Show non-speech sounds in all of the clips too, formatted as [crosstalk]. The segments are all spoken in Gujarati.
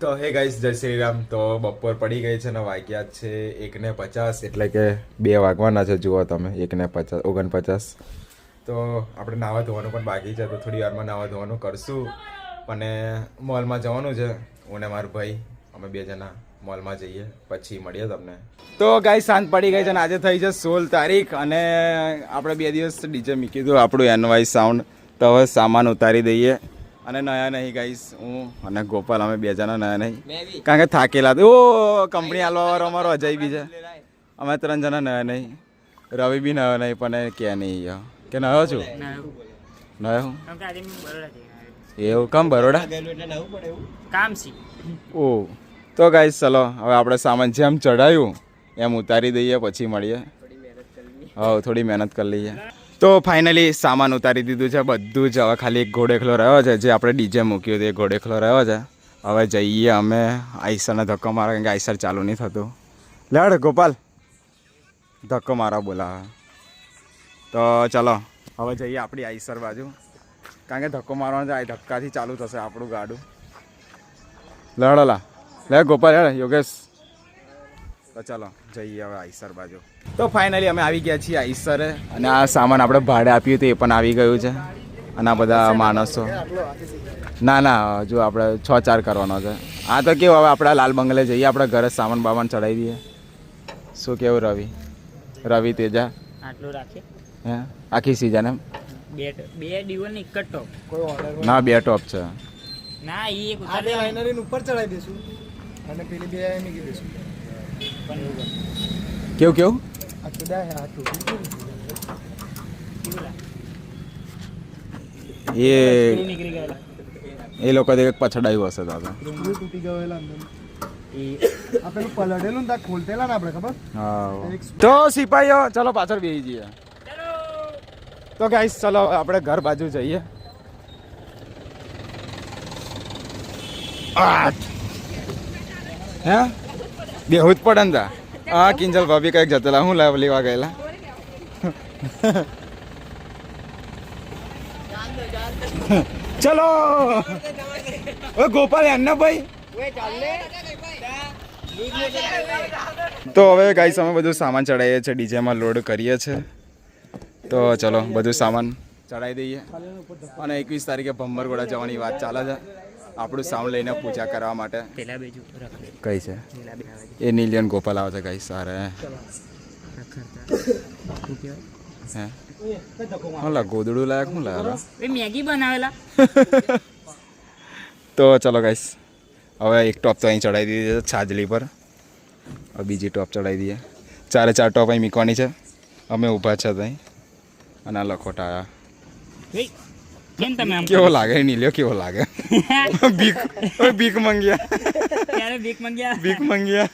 તો હે ગાઈસ જય શ્રી રામ. તો બપોર પડી ગઈ છે ને વાગ્યા છે એકને પચાસ, એટલે કે બે વાગવાના છે. જુઓ તમે, એકને પચાસ, ઓગણપચાસ. તો આપણે નાવા ધોવાનું પણ બાકી છે, તો થોડી વારમાં નાવા ધોવાનું કરશું. અને મોલમાં જવાનું છે, હું ને મારો ભાઈ. અમે બે જણા મોલમાં જઈએ, પછી મળીએ તમને. તો ગાઈ સાંજ પડી ગઈ છે અને આજે થઈ છે સોળ તારીખ, અને આપણે બે દિવસ ડીજે મૂકી દીધું આપણું એનવાય સાઉન્ડ તો હવે સામાન ઉતારી દઈએ. અને નયા નહીં ગાઈશ હું અને ગોપાલ અમે બે જણા નયા નહીં. કારણ કે થાકેલા. ઓ કંપની આલવા વાળો અમારો અજય બી છે. અમે ત્રણ જણા નયા નહીં. રવિ બી નયો નહીં પણ કે નહીં. કે નયો છું? નયો. એવું કમ બરોડા? કામ છે. ઓ. તો ગાઈસ ચલો હવે આપણે સામાન જેમ ચડાયું એમ ઉતારી દઈએ પછી મળીએ. હા થોડી મહેનત કરી લઈએ. તો ફાઇનલી સામાન ઉતારી દીધું છે, બધું જ હવે ખાલી એક ઘોડેખલો રહ્યો છે, જે આપણે ડીજે મૂક્યું હતું, એ ઘોડેખલો રહ્યો છે. હવે જઈએ અમે, આઈસરને ધક્કો મારો કારણ કે આઈસર ચાલુ નહીં થતું. લેડ ગોપાલ, ધક્કો મારા બોલાવે. તો ચલો, હવે જઈએ આપણી આઈસર બાજુ. કારણ કે ધક્કો મારવાનો છે, આ ધક્કાથી ચાલુ થશે આપણું ગાડું. લડલા લે ગોપાલ, હેડ, યોગેશ. તો ચાલો જઈએ હવે આઈસર બાજુ. તો ફાઇનલી અમે આવી ગયા છીએ આઈસરે અને આ સામાન આપણે ભાડે આપ્યું હતું એ પણ આવી ગયું છે. અને આ બધા માણસો. ના ના હજુ આપણે છ ચાર કરવાનો છે. આ તો કેવું હવે આપણા લાલ બંગલે જઈએ આપણે ઘરે સામાન બામાન ચડાવી દઈએ. શું કેવું રવિ? રવિ તેજા? આટલું રાખે હે? આખી સીઝન એમ? બે બે દિવસ એક જ ટોપ. ના બે ટોપ છે. ના એ એક આ બે દેવાનો. ઉપર ચડાવી દેશું અને પેલી બે મૂકી પણ કેવું કેવું? એ એ લોકો એક પાછળ આવ્યો હશે દાદા તૂટી ગયેલા અંદર એ આ પેલું પલળેલું ને ખોલતેલા ને આપણે ખબર તો સિપાહીઓ ચલો પાછળ બેસી જઈએ. તો ગાઈસ ચલો, આપણે ઘર બાજુ જઈએ. હે? બેહું જ પડે ને હા કિંજલ ભાભી કંઈક જતેલા હું લાવ લેવા ગયેલા ચલો ઓ ગોપાલ એમને ભાઈ તો હવે ગાઈસ અમે બધું સામાન ચડાવીએ છીએ ડીજેમાં લોડ કરીએ છીએ તો ચલો બધું સામાન ચડાવી દઈએ અને એકવીસ તારીખે ભમ્બરગોડા જવાની વાત ચાલે છે આપણું સાઉન્ડ લઈને પૂજા કરવા માટે. કઈ છે? એ નીલિયન ગોપાલ આવે છે કઈ સારે. હે? હું ગોદડું લાયક હું લાયા મેગી બનાવેલા. [laughs] તો ચલો ગાઈસ હવે એક ટોપ તો અહીં ચડાવી દીધી છે છાજલી પર. હવે બીજી ટોપ ચડાવી દઈએ ચારે ચાર ટોપ અહીં મૂકવાની છે. અમે ઊભા છે ત્યાં. અને આ લખોટા એ, કેમ તમે આમ કેવો લાગે નીલ્યો કેવો લાગે ભીખ ઓય ભીખ મંગ્યા ક્યારે ભીખ માંગ્યા ભીખ મંગ્યા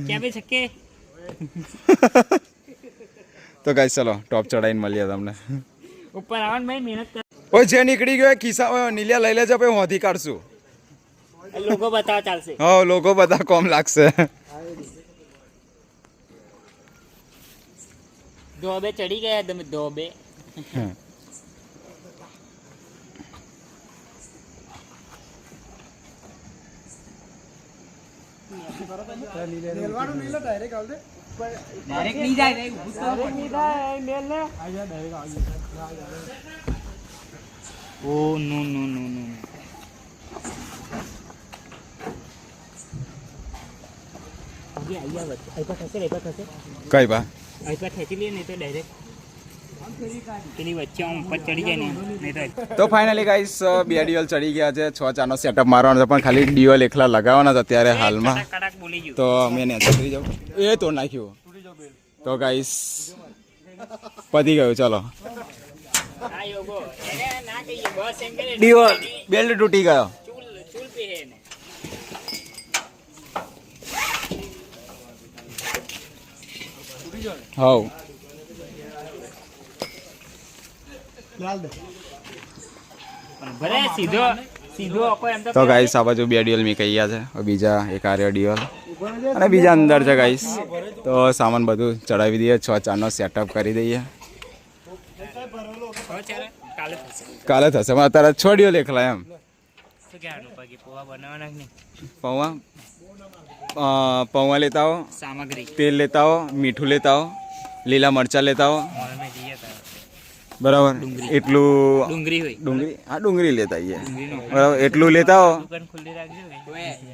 ક્યાં બે છક્કે તો ગાઈસ ચલો ટોપ ચડાવીને મળીએ તમને ઉપર આવવાનું ભાઈ મહેનત કર ઓય જે નીકળી ગયો એ ખિસ્સા ઓય નીલિયા લઈ લેજો પછી હોધી કાઢશું લોકો બતાવ ચાલશે હા લોકો બધા કોમ લાગશે ધોબે ચડી ગયા તમે ધોબે મેલવાનું નહીં ડાયરેક્ટ આવજે. ડાયરેક્ટ નહીં જાય ઓ નો નો નો નો. આગે આયા વચ્ચે આઈપા થશે આઈપા થશે કઈ બા? આઈપા ખેંચી લઈએ નહીં તો ડાયરેક્ટ પેલી વચ્ચે આમ ઉપર ચડી જાય ને તો ફાઇનલી ગાઈસ બે ડ્યુઅલ ચડી ગયા છે. છ ચારનો સેટઅપ મારવાનો છે પણ ખાલી ડીઓલ એકલા લગાવવાના છે અત્યારે હાલમાં. તો અમે ને ચડી જાઉં. એ તો નાખ્યું. તો ગાઈસ પતી ગયું. ચલો. ડીઓલ બેલ્ટ તૂટી ગયો. હવ લાલ દે પણ ભલે સીધો સીધો આપો એમ તો તો ગાઈસ આ બાજુ બે ડીઓલ મી કહી ગયા છે બીજા એક આર્ય ડીઓલ અને બીજા અંદર છે ગાઈસ તો સામાન બધું ચડાવી દઈએ છ ચારનો સેટઅપ કરી દઈએ. કાલે થશે. કાલે થશે પણ અત્યારે છ ડીઓલ એકલા એમ. પોવા પૌવા? પૌવા લેતા આવો. સામગ્રી. તેલ લેતા આવો મીઠું લેતા આવો લીલા મરચાં લેતા તારે. બરાબર એટલું ડુંગળી હોય ડુંગળી હા ડુંગળી લેતા આવીએ બરાબર એટલું લેતા હો દુકાન ખુલ્લી રાખજો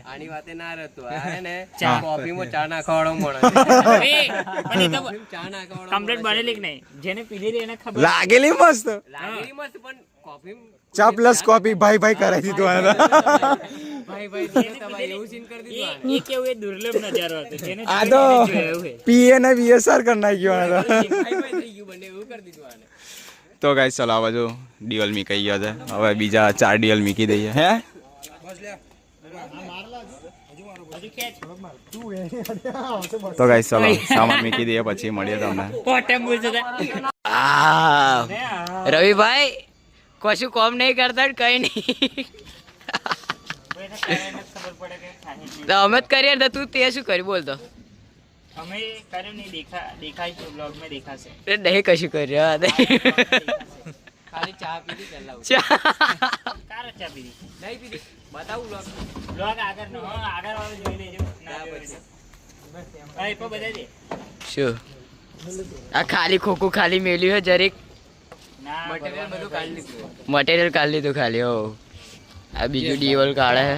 આની વાતે ના રહેતું ને ચા. કોફીમાં ચા માણસ એ, પણ એ તો ચા નાખવાવાળો કમ્પ્લીટ બનેલી કે નહીં જેને પીધેલી એને ખબર લાગેલી મસ્ત લાગેલી મસ્ત પણ કોફી ચા પ્લસ કોફી ભાઈ ભાઈ કરાવી દીધું આને તો. ભાઈ ભાઈ તમારે એવું સીન કરી દીધું એ એ કેવું એ દુર્લભ નજારો હતો જેને આ તો. પીએ ને વીએસઆર કરી નાખ્યો આને ભાઈ ભાઈ થઈ ગયું બંને એવું કરી દીધું આને તો ગાઈસ ચલો આ બાજુ ડીવલ મીકાઈ ગયા છે. હવે બીજા ચાર ડીવલ મીકી દઈએ હે? તો ગાઈસ ચલો સામાન મીકી દઈએ પછી મળીએ તમને. રવિભાઈ કશું કોમ નહીં કરતા કઈ નહીં. અમે જ કરીએ તો તું તે શું કરી બોલતો? અમે કર્યું નહીં દેખા દેખાય છે બ્લોગમાં દેખાશે. એ નહીં કશું કર્યું ખાલી ચા પીધી પહેલા કારો ચા પીધી? નહીં પીધી. બતાવું લોક બ્લોગ આગળ નો આગળ વાળો જોઈ લેજો. ના જોઈ એ બધા દે. શું? આ ખાલી ખોખું ખાલી મેલ્યું હે જરીક? મટીરિયલ બધું કાઢી લીધું. મટીરિયલ કાઢી લીધું ખાલી હો. આ બીજું ડીવલ કાઢે હે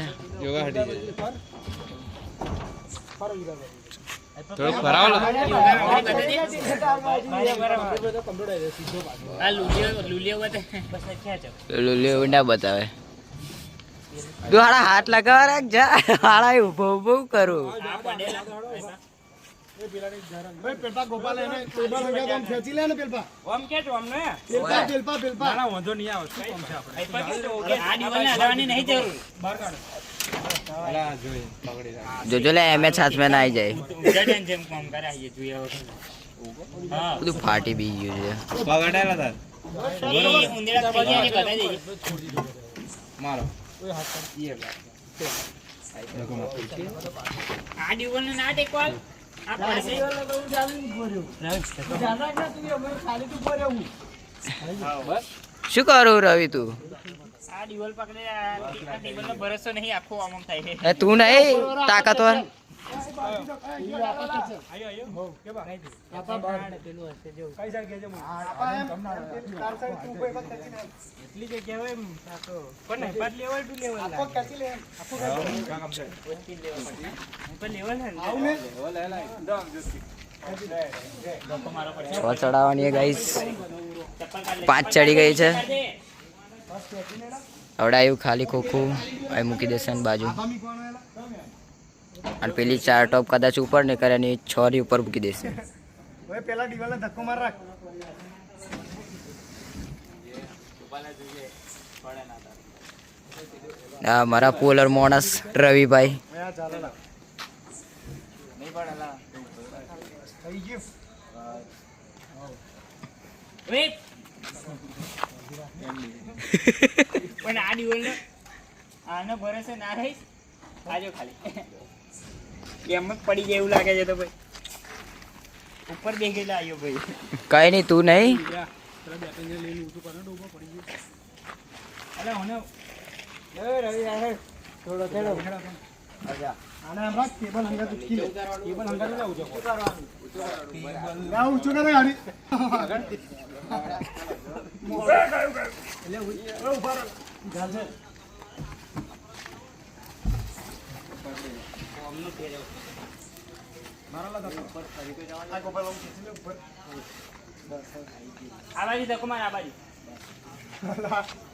આ લુલિયો લુલિયો ના બતાવે. તું હાડા હાથ લગાવવા રાખ જા. હાડા ઊભો ઊભો કરું. નહીં જરૂર જોજો લે એમ હાથ મેં આવી જાય. ઉધા કામ કરાવીએ જોઈએ બધું ફાટી બી ગયું છે. આ ના શું કરું રવિ તું? આ પકડે આ દિવાલનો ભરોસો નહીં આખો આમ આમ થાય છે. એ તું નહીં તાકાતવર છ ચડાવવાની છે ગાઈસ પાંચ ચડી ગઈ છે. આવ્યું ખાલી ખોખું અહીં મૂકી દેશે ને બાજુ. અને પેલી ચાર ટોપ કદાચ ઉપર ને કરે ને છોરી ઉપર મૂકી દેશે. પેલા દિવાલને ધક્કો માર રાખ. આ મારા પોલર માણસ રવિભાઈ. થઈ ગયું. પણ આ દિવસ આનો ભરોસે ના રહીશ આજો ખાલી. એમ જ પડી જાય એવું લાગે છે તો ભાઈ. ઉપર દેખેલા આવ્યો ભાઈ. કઈ નહીં તું નહીં અરે મને આને આમ રાખ થોડો લે ટેબલ ઊંચો કરે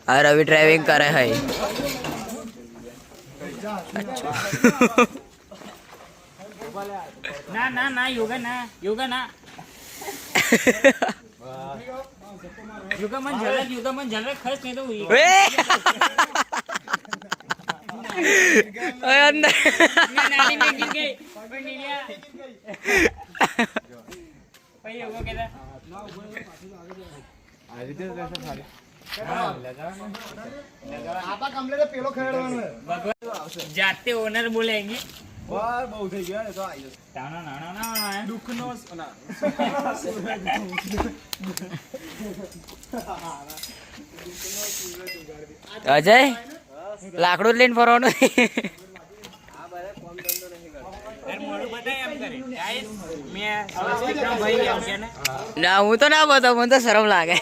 આ રવિ ડ્રાઇવિંગ કરે હૈ ના ના ના યોગા ના યોગા ના. [laughs] યોગા મન ઝલક યોગા મન ઝલક ખર્ચ નહીં તો ઓય [laughs] અંદર. નાની મેં ગઈ. પણ નીલિયા. પછી યોગો કહેતા, આપા કમલે તો પેલો ખેડવાનો હે ભગવાન જાતે ઓનર બોલેંગે વાર બહુ થઈ ગયા તો આવી જશે. તાણા નાણા નાણા. દુઃખનો અજય લાકડું લઈને ફરવાનું. તાર મોઢું બતાય એમ કરે. ગાઈસ મેં સ્વસ્તિકનો ભાઈ એમ કે ને. ના હું તો ના બતાવું મને તો શરમ લાગે.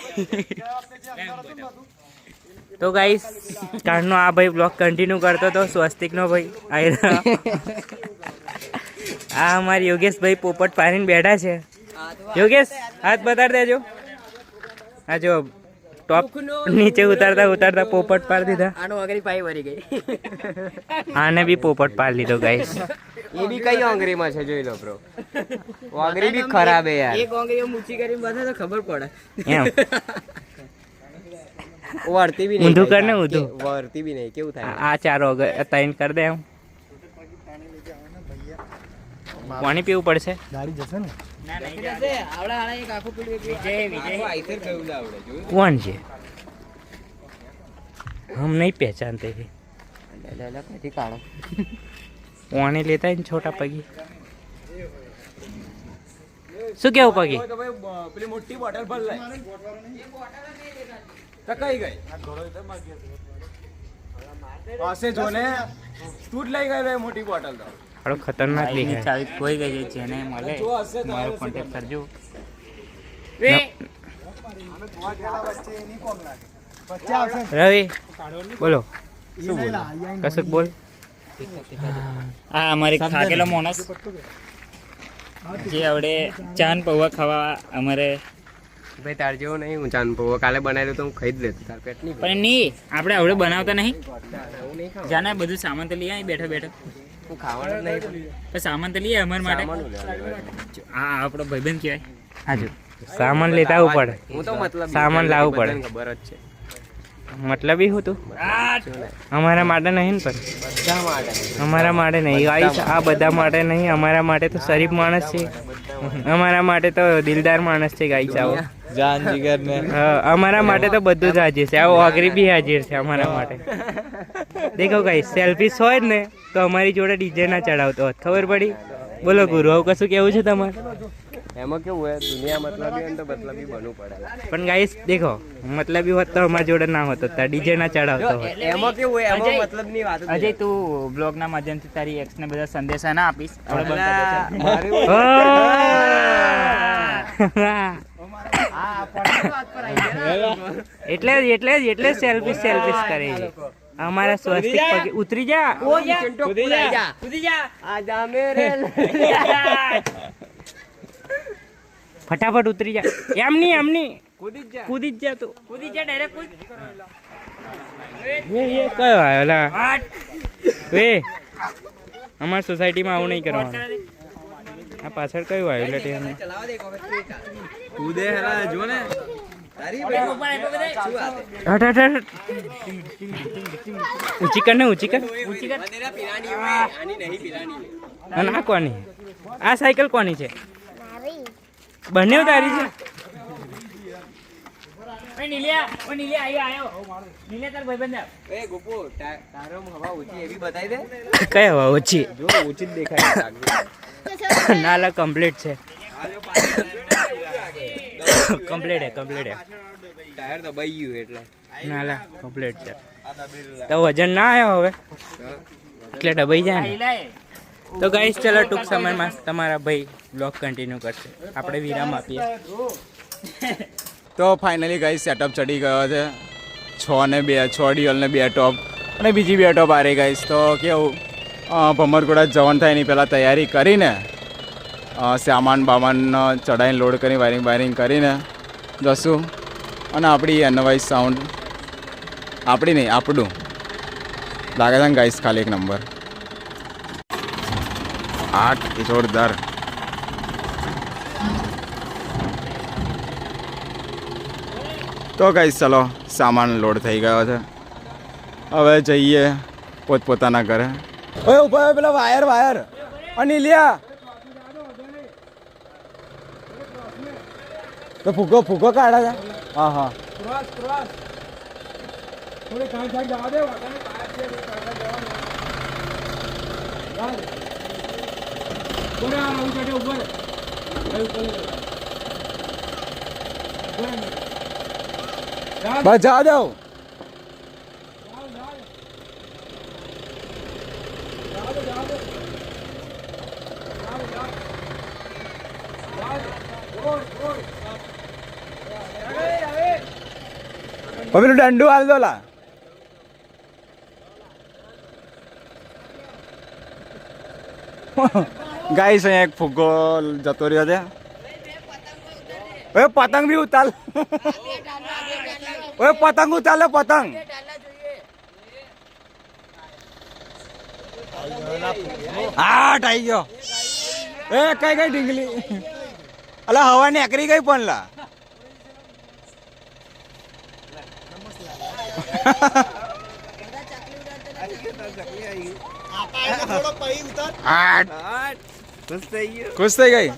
તો ગાઈસ કાળનો આ ભાઈ બ્લોગ કન્ટિન્યુ કરતો તો સ્વસ્તિકનો ભાઈ આયરા આ અમારી યોગેશભાઈ પોપટ પાડીને બેઠા છે. યોગેશ હાથ બતાડી દેજો. આ જો ટોપ નીચે ઉતારતા ઉતારતા પોપટ પાડી દીધા. આનો આંગળી પાઈ ભરી ગઈ. આને બી પોપટ પાડી લીધો ગાઈસ એ બી કઈ આંગળીમાં છે જોઈ લો બ્રો આંગળી બી ખરાબ હે યાર. એક આંગળી મૂછી કરીને બધા તો ખબર પડે. એમ. વળતી બી નહીં ઊંધું. કર ને, ઊંધું. વળતી બી નહીં કેવું થાય? આ ચાર તૈન કરી દે હું પાણી પીવું પડશે? ગાડી જશે ને? આવડા આવડા એક આખું પેલું એક આઈથર કયું આવડે જોયું? કોણ છે? હમ નહીં પહેચાનતે હે લે લે કઈથી કાઢો. પાણી લેતા ને છોટા પગી. શું કેવું પગી? પેલી મોટી બોટલ ભર લે તો કઈ ગઈ. પાસે જો ને તું જ લઈ ગયો મોટી બોટલ તો. થોડો ખતરનાક દેખાય. ચાવી કોઈ ગઈ છે જેને મળે મારો કોન્ટેક્ટ કરજો. રે. રવિ બોલો. કશુંક બોલ. આ અમારી થાકેલો માણસ જે આવડે ચાન પૌવા ખાવા અમારે ભાઈ તાર જેવો નહીં હું જાન પૌવા કાલે બનાવ્યું તો હું ખાઈ જ લેતો તાર પેટ નહીં પણ નહીં આપણે આવડે બનાવતા નહીં. જાને બધું સામાન તો લઈ આવી બેઠો બેઠો. હું ખાવાનું નહીં તો સામાન તો લઈએ અમાર માટે. સામાનું આ આપણો ભાઈબંધ કહેવાય. હાજુ સામાન લેતા આવવું પડે. હું તો મતલબ સામાન લાવવું પડે. ખબર જ છે. મતલબ એ હતું. અમારા માટે નહીં ને પણ. અમારા માટે નહીં. ગાઈસ આ બધા માટે નહીં. અમારા માટે તો શરીફ માણસ છે. [laughs] અમારા માટે તો દિલદાર માણસ છે ગાઈ આવો. જાન જીગર ને અમારા માટે તો બધું જ હાજર છે. આવો અઘરી બી હાજર છે અમારા માટે. દેખો ગાઈ સેલ્ફીસ હોય જ ને તો અમારી જોડે ડીજે ના ચડાવતો હોત ખબર પડી? બોલો ગુરુ આવું કશું કેવું છે તમારે? એમાં કેવું હોય દુનિયા મતલબી હોય તો મતલબી બનવું પડે. પણ ગાઈસ દેખો મતલબી હોત તો અમારા જોડે ના હોતો ડીજે ના ચડાવતો હોય એમાં કેવું હોય એમાં મતલબની વાત અજય તું બ્લોગ ના માધ્યમથી તારી એક્સ ને બધા સંદેશા ના આપીશ. એટલે જ એટલે જ એટલે જ સેલ્ફી સેલ્ફી કરે છે. અમારા સ્વસ્તિક પગે ઉતરી જા. ફટાફટ ઉતરી જા. એમ નહીં એમ નહીં. કૂદી જ જા. તું. કૂદી જા ડાયરેક્ટ કૂદ. એ એ કયો આવ્યો લા એ અમારી સોસાયટીમાં આવું નહીં કરવાનું. આ પાછળ કયું આવ્યું લે ટેમ? કૂદે હેલા જો ને. તારી હટ હટ હટ. ઊંચી કર ને ઊંચી કર. ઊંચી કર. આની બંને તારી છે એ ગોપુ તારો હવા ઓછી એવી બતાવી દે. કઈ હવા ઓછી? જો ઓછી જ દેખાય ના લા કમ્પ્લીટ છે. કમ્પ્લીટ [coughs] હે કમ્પ્લીટ હે. ટાયર દબાઈ ગયું એટલે. ના લા કમ્પ્લીટ છે. તો વજન ના આવ્યો હવે? એટલે ડબાઈ જાય ને. તો ગાઈસ ચલો ટૂંક સમયમાં તમારા ભાઈ બ્લોગ કન્ટિન્યુ કરશે. આપણે વિરામ આપીએ. તો ફાઇનલી ગાઈ સેટઅપ ચડી ગયો છે. છ ને બે, છ ડિયલ ને બે ટોપ અને બીજી બે ટોપ આરી ગઈશ તો કેવું? ભમરગોડા જવાનું થાય એની પહેલાં તૈયારી કરીને સામાન બામાન ચડાઈને લોડ કરી વાયરિંગ વાયરિંગ કરીને, જશું. અને આપણી એનવાઇઝ સાઉન્ડ આપણી નહીં, આપણું. લાગે છે ને ગાઈસ ખાલી એક નંબર આઠ જોરદાર તો કઈ ચલો, સામાન લોડ થઈ ગયો છે. હવે જઈએ પોતપોતાના ઘરે. ઓય, ઊભા પેલા વાયર વાયર. અનિલિયા તો ફૂગો ફૂગો કાઢા છે. હા હા. થોડી કાંઈ જવા દે ઉપર આવો ચડે ઉપર બસ જા જાઓ પેલું દંડુ હાલ દો લા Huh. ગાઈસ, અહીંયા એક ફુગ્ગો જતો રહ્યો છે. ઓય, પતંગ બી ઉતાર ઓય, પતંગ ઉતાર પતંગ. હા ટાઈ ગયો. એ, કઈ કઈ, ઢીંગલી. અલા, હવા નીકળી ગઈ પણ, લા. આઠ ખુશ થઈ ગયો ખુશ થઈ ગઈ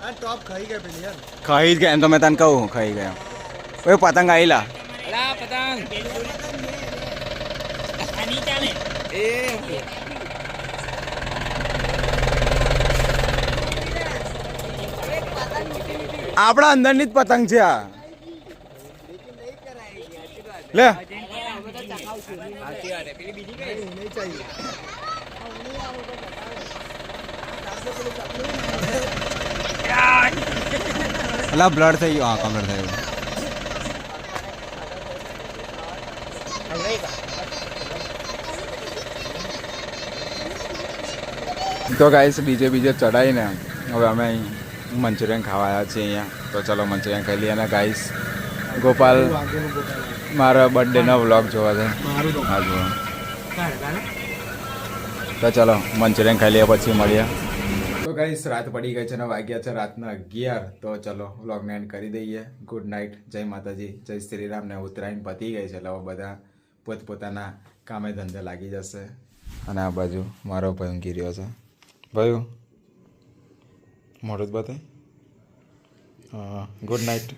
આ ટોપ ખાઈ ગયા પેલી યાર ખાઈ જ ગયા એમ તો મેં તને કહું ખાઈ ગયા ઓય પતંગ આઈલા અલા પતંગ આ ચાલે એ આપણા અંદરની જ પતંગ છે આ લે સાચી બ્લડ થઈ ગયો હા કમર થઈ ગયું. તો ગાઈસ બીજે બીજે ચડાવીને હવે અમે અહીં મંચુરિયન ખાવા આવ્યા છીએ અહીંયા. તો ચલો મંચુરિયન ખાઈ લઈએ અને ગાઈસ ગોપાલ મારા બર્થડેનો વ્લોગ જોવા છે મારું તો. હા જુઓ. તો ચાલો મંચુરિયન ખાઈ લઈએ પછી મળીએ. તો ગાઈસ રાત પડી ગઈ છે ને વાગ્યા છે રાતના અગિયાર. તો ચલો વ્લોગને એન્ડ કરી દઈએ. ગુડ નાઇટ જય માતાજી. જય શ્રી રામ ને ઉત્તરાયણ પતી ગઈ છે. એટલે બધા પોતપોતાના કામે ધંધે લાગી જશે. અને આ બાજુ મારો ભાઈ ઊંઘી રહ્યો છે. ભાઈ મોડું જ બતાય ગુડ નાઇટ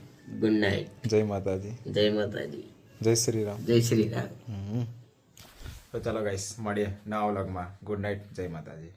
ગુડ નાઇટ જય માતાજી. જય માતાજી. જય શ્રી રામ જય શ્રી રામ તો ચાલો ગાઈસ મળીએ નવા વ્લોગમાં ગુડ નાઇટ જય માતાજી.